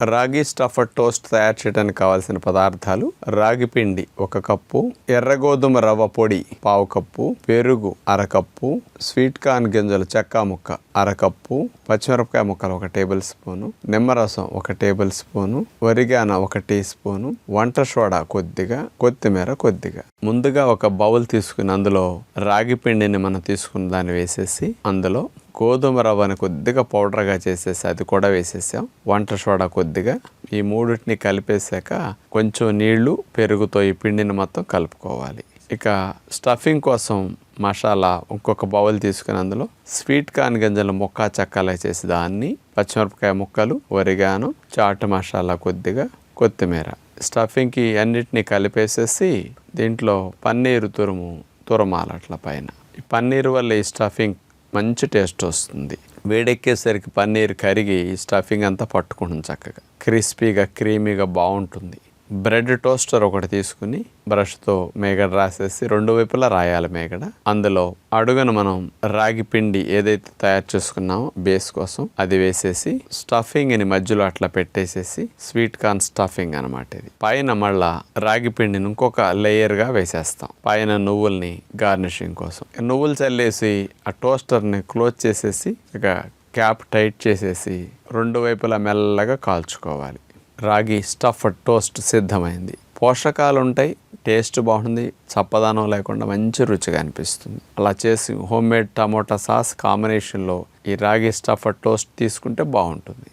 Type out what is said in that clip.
రాగి stuffer toast తయారు చేయడానికి కావాల్సిన పదార్థాలు రాగి పిండి ఒక కప్పు ఎర్ర గోధుమ రవ్వ పొడి పావు కప్పు పెరుగు అరకప్పు స్వీట్ కార్న్ గింజలు చెక్క ముక్క అరకప్పు పచ్చిమిరపకాయ ముక్కలు ఒక టేబుల్ స్పూను నిమ్మరసం ఒక టేబుల్ స్పూను వరిగాన ఒక టీ స్పూను వంట సోడా కొద్దిగా కొత్తిమీర కొద్దిగా. ముందుగా ఒక బౌల్ తీసుకుని అందులో రాగి పిండిని మనం తీసుకున్న దాన్ని వేసేసి అందులో గోధుమ రవ్వని కొద్దిగా పౌడర్గా చేసేసి అది కూడా వేసేసాం. వంట సోడా కొద్దిగా. ఈ మూడింటిని కలిపేసాక కొంచెం నీళ్ళు పెరుగుతో ఈ పిండిని మొత్తం కలుపుకోవాలి. ఇక స్టఫింగ్ కోసం మసాలా ఇంకొక బౌల్ తీసుకుని అందులో స్వీట్ కార్న్ గింజలు ముక్క చెక్కలా చేసి దాన్ని పచ్చిమిరపకాయ ముక్కలు ఒరిగాను చాట్ మసాలా కొద్దిగా కొత్తిమీర. స్టఫింగ్కి అన్నిటినీ కలిపేసేసి దీంట్లో పన్నీరు తురుము తురమాలి పైన. ఈ పన్నీర్ వల్ల ఈ స్టఫింగ్ మంచి టేస్ట్ వస్తుంది. వేడెక్కేసరికి పన్నీర్ కరిగి స్టఫింగ్ అంతా పట్టుకుంటుంది చక్కగా. క్రిస్పీగా క్రీమీగా బాగుంటుంది. బ్రెడ్ టోస్టర్ ఒకటి తీసుకుని బ్రష్తో మేగడ రాసేసి రెండు వైపులా రాయాలి మేగడ. అందులో అడుగున మనం రాగి పిండి ఏదైతే తయారు చేసుకున్నామో బేస్ కోసం అది వేసేసి స్టఫింగ్ని మధ్యలో అట్లా పెట్టేసేసి స్వీట్ కార్న్ స్టఫింగ్ అనమాట ఇది. పైన మళ్ళా రాగి పిండిని ఇంకొక లేయర్గా వేసేస్తాం. పైన నువ్వుల్ని గార్నిషింగ్ కోసం. నువ్వులు చల్లేసి ఆ టోస్టర్ని క్లోజ్ చేసేసి ఇక క్యాప్ టైట్ చేసేసి రెండు వైపులా మెల్లగా కాల్చుకోవాలి. రాగి స్టఫ్డ్ టోస్ట్ సిద్ధమైంది. పోషకాలు ఉంటాయి టేస్ట్ బాగుంది చప్పదానం లేకుండా మంచి రుచిగా అనిపిస్తుంది. అలా చేసి హోమ్ మేడ్ టమోటా సాస్ కాంబినేషన్లో ఈ రాగి స్టఫ్ టోస్ట్ తీసుకుంటే బాగుంటుంది.